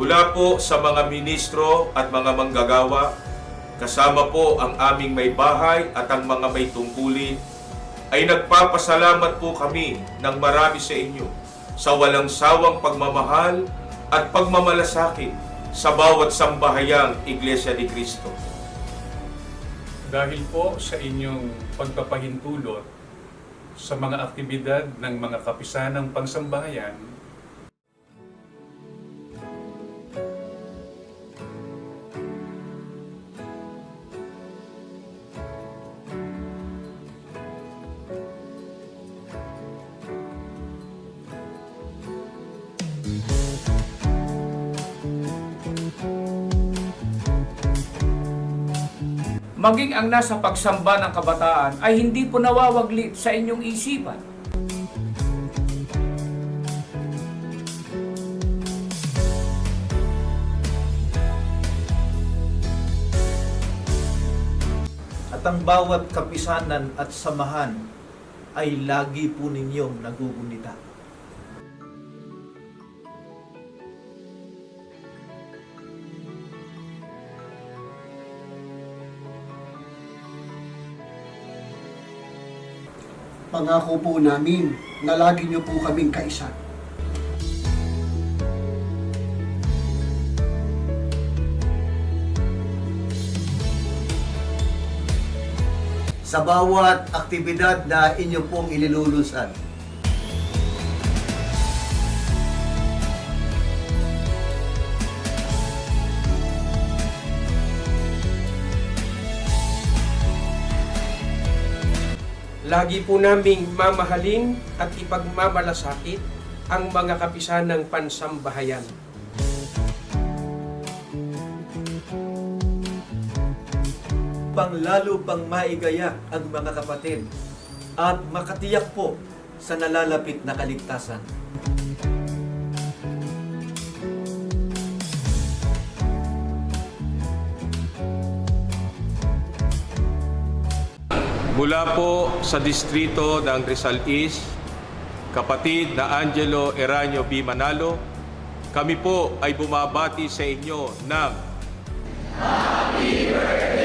Mula po sa mga ministro at mga manggagawa, kasama po ang aming may bahay at ang mga may tungkulin, ay nagpapasalamat po kami ng marami sa inyo sa walang sawang pagmamahal at pagmamalasakit sa bawat sambahayang Iglesia ni Cristo. Dahil po sa inyong pagpapahintulot sa mga aktibidad ng mga kapisanang pangsambahayan, maging ang nasa pagsamba ng kabataan ay hindi po nawawaglit sa inyong isipan. At ang bawat kapisanan at samahan ay lagi po ninyong nagugunita. Pangako po namin na lagi niyo po kaming kaisa. sa bawat aktibidad na inyo pong ililulusan. Lagi po naming mamahalin at ipagmamalasakit ang mga kapisanang pansambahayan. Pang lalo pang maigayak ang mga kapatid at makatiyak po sa nalalapit na kaligtasan. Mula po sa distrito ng Rizal East, kapatid na Angelo Eranio B. Manalo, kami po ay bumabati sa inyo ng Happy Birthday!